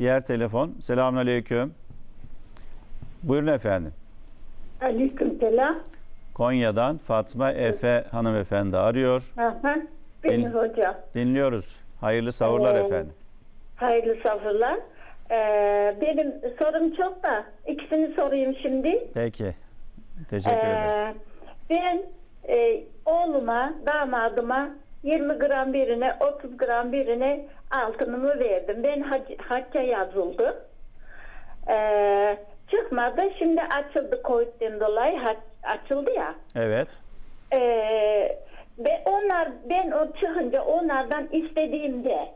Diğer telefon. Selamünaleyküm. Buyurun efendim. Aleykümselam. Konya'dan Fatma Efe hanımefendi arıyor. Aha, benim Benim- hocam. Dinliyoruz. Hayırlı savurlar Ee, efendim. Hayırlı sabırlar. Ee, benim sorum çok da ikisini sorayım şimdi. Peki. Teşekkür Ee, ederiz. Ben e, oğluma, damadıma 20 gram birine, 30 gram birine altınımı verdim. Ben hac, hacca yazıldım. Ee, çıkmadı. Şimdi açıldı Covid'den dolayı hac- açıldı ya. Evet. Ee, ve onlar ben o çıkınca onlardan istediğimde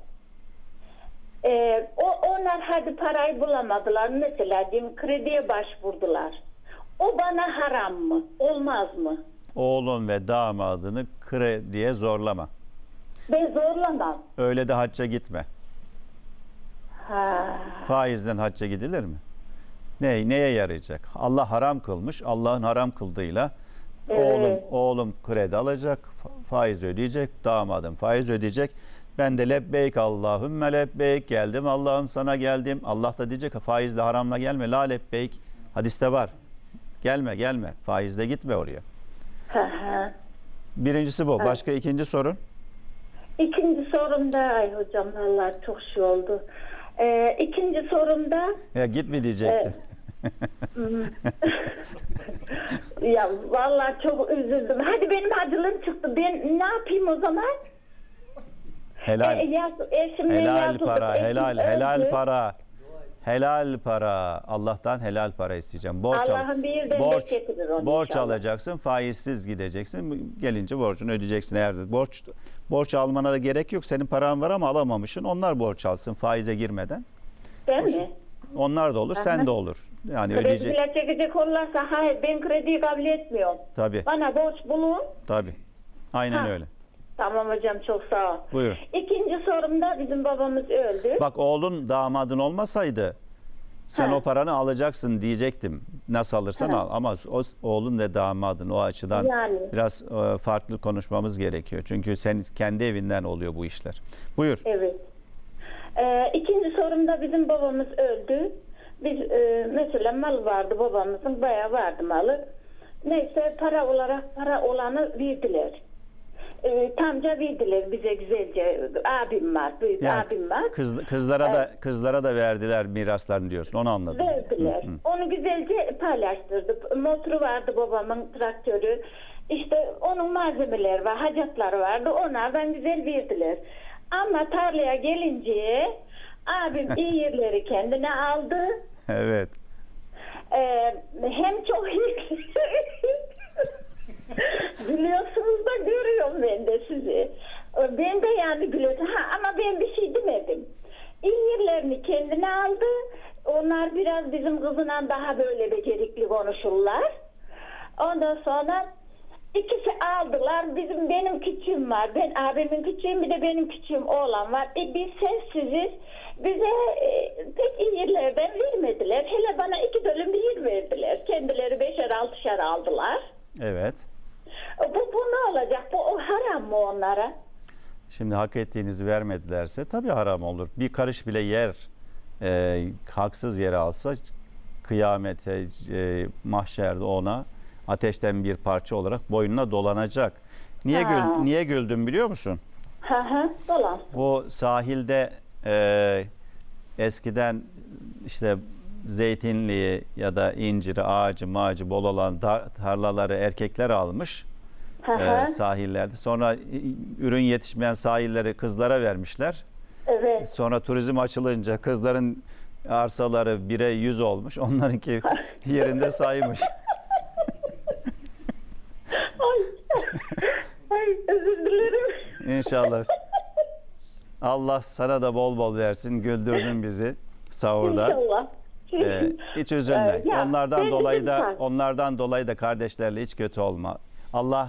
e, o onlar hadi parayı bulamadılar mesela diyeyim krediye başvurdular. O bana haram mı? Olmaz mı? Oğlun ve damadını krediye zorlama. Ben zorlamam. Öyle de hacca gitme. Ha. Faizden hacca gidilir mi? Ne, neye yarayacak? Allah haram kılmış. Allah'ın haram kıldığıyla Evet. oğlum oğlum kredi alacak, fa- faiz ödeyecek, damadım faiz ödeyecek. Ben de lebbeyk Allahümme lebbeyk geldim Allah'ım sana geldim. Allah da diyecek faizle haramla gelme la lebbeyk. Hadiste var. Gelme gelme faizle gitme oraya. Ha. Birincisi bu. Başka ikinci sorun. İkinci sorumda ay hocam vallahi çok şey oldu. Ee, ikinci sorumda Ya git mi diyecektim. ya vallahi çok üzüldüm. Hadi benim hacılığım çıktı. Ben ne yapayım o zaman? Helal. E, eşimle Helal para, helal, helal para. Helal para. Allah'tan helal para isteyeceğim. Borç al. Allah'ın bir de Borç, getirir onu borç inşallah. alacaksın, faizsiz gideceksin. Gelince borcunu ödeyeceksin eğer borç borç almana da gerek yok. Senin paran var ama alamamışsın. Onlar borç alsın faize girmeden. Değil mi? Onlar da olur, sen de olur. Yani ödeyecek. bile çekecek olursa hayır ben krediyi kabul etmiyorum. Tabii, Bana borç bulun. tabii. Aynen Ha. öyle. Tamam hocam çok sağ ol. Buyurun. İkinci sorumda bizim babamız öldü. Bak oğlun damadın olmasaydı sen Ha. o paranı alacaksın diyecektim. Nasıl alırsan Ha. al ama o oğlun ve damadın o açıdan Yani. biraz e, farklı konuşmamız gerekiyor. Çünkü sen kendi evinden oluyor bu işler. Buyur. Evet. Ee, ikinci sorumda bizim babamız öldü. Biz e, mesela mal vardı babamızın bayağı vardı malı. Neyse para olarak para olanı verdiler. Tamca verdiler bize güzelce. Abim var, büyük Yani abim var. kız, kızlara da kızlara da verdiler miraslarını diyorsun. Onu anladım. Verdiler. Hı, hı. Onu güzelce paylaştırdık. Motoru vardı babamın traktörü. İşte onun malzemeleri var, hacatları vardı. Onlardan güzel verdiler. Ama tarlaya gelince abim iyi yerleri kendine aldı. Evet. Ee, hem çok iyi Gülüyorsunuz görüyorum ben de sizi. Ben de yani gülüyorum. Ha, ama ben bir şey demedim. İyi yerlerini kendine aldı. Onlar biraz bizim kızına daha böyle becerikli konuşurlar. Ondan sonra ikisi aldılar. Bizim benim küçüğüm var. Ben abimin küçüğüm bir de benim küçüğüm oğlan var. E biz sensiziz. Bize e, pek iyi yerlerden vermediler. Hele bana iki bölüm bir verdiler. Kendileri beşer altışar aldılar. Evet. Bu, bu ne olacak? Bu o haram mı onlara? Şimdi hak ettiğinizi vermedilerse tabii haram olur. Bir karış bile yer e, haksız yere alsa kıyamete, e, mahşerde ona ateşten bir parça olarak boynuna dolanacak. Niye Ha. gül, niye güldüm biliyor musun? Hı hı. Dolan. Bu sahilde e, eskiden işte zeytinliği ya da inciri, ağacı, mağacı bol olan tarlaları erkekler almış e, sahillerde. Sonra ürün yetişmeyen sahilleri kızlara vermişler. Evet. Sonra turizm açılınca kızların arsaları bire yüz olmuş. Onlarınki yerinde saymış. Ay. Ay özür dilerim. İnşallah. Allah sana da bol bol versin. Güldürdün bizi sahurda. İnşallah. Ee, hiç üzülme. Ee, ya, onlardan dolayı da lütfen. onlardan dolayı da kardeşlerle hiç kötü olma. Allah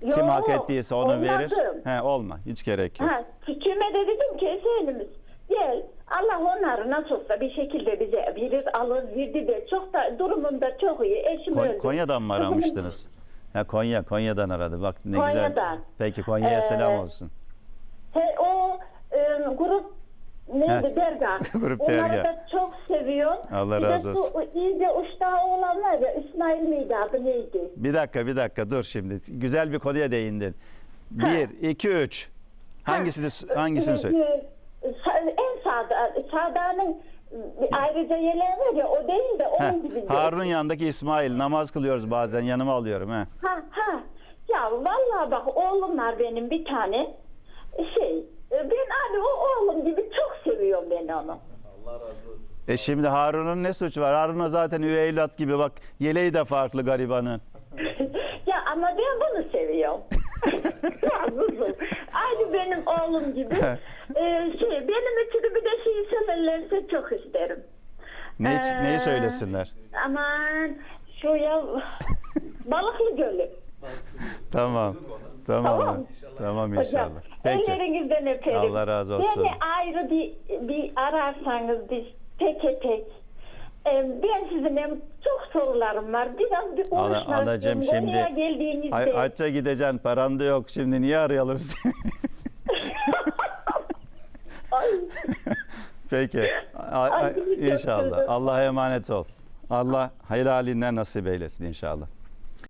kim hak ettiyse onu verir. olmadım. He olma. Hiç gerek yok. Ha, küçüğüme de dedim ki Esenimiz gel Allah onları nasıl olsa bir şekilde bize verir alır verdi de çok da durumunda çok iyi. Eşim Kon- öldü. Konya'dan mı aramıştınız? Ha Konya, Konya'dan aradı. Bak ne güzel. Konya'dan. Peki Konya'ya Ee, selam olsun. He, o e, grup neydi dergah. Grup Onları da çok seviyorum. Allah Bir razı olsun. Bu iyice uçta olan var ya İsmail miydi adı neydi? Bir dakika bir dakika dur şimdi. Güzel bir konuya değindin. Bir, iki, üç. Hangisini hangisini söyle? Ee, sa- En sağda, sağdanın ayrıca yerleri var ya o değil de onun gibi. Harun yanındaki İsmail namaz kılıyoruz bazen yanıma alıyorum he. Ha ha. Ya vallahi bak oğlum var benim bir tane. Şey ben hani o onu. E şimdi Harun'un ne suçu var? Harun'a zaten üvey evlat gibi bak yeleği de farklı garibanın. ya ama ben bunu seviyorum. kuzum. Aynı benim oğlum gibi. Ee, şey benim için bir de şey söylerlerse çok isterim. Ne, Ee, neyi söylesinler? Aman şu ya Balıklı Gölü. Tamam. Tamam. Tamam. Tamam Hocam inşallah. Peki. ellerinizden öperim. Allah razı olsun. Beni ayrı bir, bir ararsanız biz teke tek. Ee, Ben sizin hem çok sorularım var. Biraz bir Ana- konuşmak anacığım istiyorum. şimdi. Ay, hacca gideceksin paran da yok şimdi niye arayalım seni? Peki. Ay, Ay, inşallah. Allah'a emanet ol. Allah helalinden nasip eylesin inşallah.